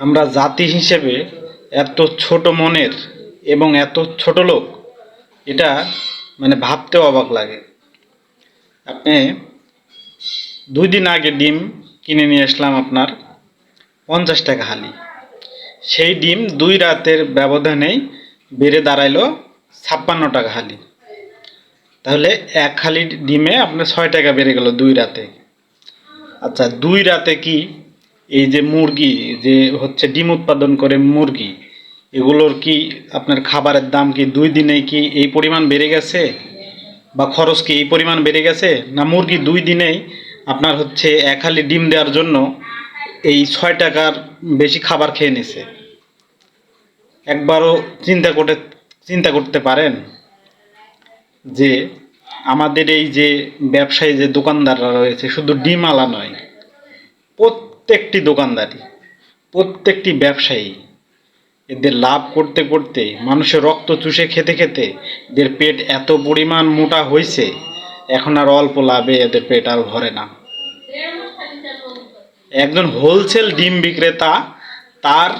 আমরা জাতি হিসেবে এত ছোট মনের এবং এত ছোট লোক, এটা মানে ভাবতেও অবাক লাগে। আপনি দুই দিন আগে ডিম কিনে নিয়ে আসলাম আপনার পঞ্চাশ টাকা হালি। সেই ডিম দুই রাতের ব্যবধানেই বেড়ে দাঁড়াইলো ছাপ্পান্ন টাকা হালি। তাহলে এক হালি ডিমে আপনার ছয় টাকা বেড়ে গেল দুই রাতে। আচ্ছা দুই রাতে কি এই যে মুরগি, যে হচ্ছে ডিম উৎপাদন করে মুরগি, এগুলোর কি আপনার খাবারের দাম কি দুই দিনে কি এই পরিমাণ বেড়ে গেছে? বা খরচ কি এই পরিমাণ বেড়ে গেছে? না মুরগি দুই দিনেই আপনার হচ্ছে এক হালি ডিম দেওয়ার জন্য এই ছয় টাকার বেশি খাবার খেয়ে নিছে? একবারও চিন্তা করে চিন্তা করতে পারেন যে আমাদের এই যে ব্যবসায়ী যে দোকানদাররা রয়েছে, শুধু ডিম আলা নয় প্রত্যেকটি দোকানদারি প্রত্যেকটি ব্যবসায়ী এদের লাভ করতে করতে মানুষের রক্ত চুষে খেতে খেতে এদের পেট এত পরিমাণ মোটা হয়েছে এখন আর অল্প লাভে এদের পেট আর ভরে না। একজন হোলসেল ডিম বিক্রেতা, তার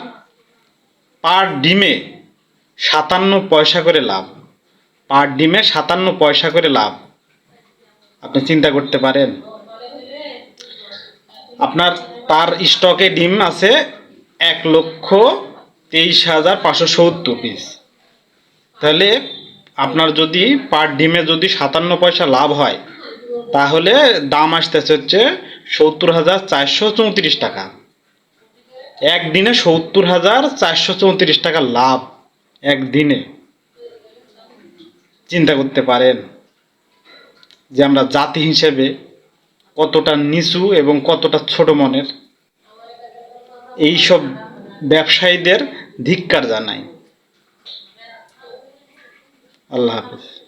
পার ডিমে সাতান্ন পয়সা করে লাভ। পার ডিমে সাতান্ন পয়সা করে লাভ। আপনি চিন্তা করতে পারেন। আপনার তার স্টকে ডিম আছে এক লক্ষ তেইশ হাজার পাঁচশো সত্তর পিস তাহলে আপনার যদি পার ডিমে যদি সাতান্ন পয়সা লাভ হয়, তাহলে দাম আসতেছে হচ্ছে সত্তর হাজার চারশো চৌত্রিশ টাকা। একদিনে সত্তর হাজার চারশো চৌত্রিশ টাকা লাভ একদিনে চিন্তা করতে পারেন যে আমরা জাতি হিসেবে কতটা নিচু এবং কতটা ছোট মনের? এইসব ব্যবসায়ীদের ধিক্কার জানাই। আল্লাহ হাফেজ।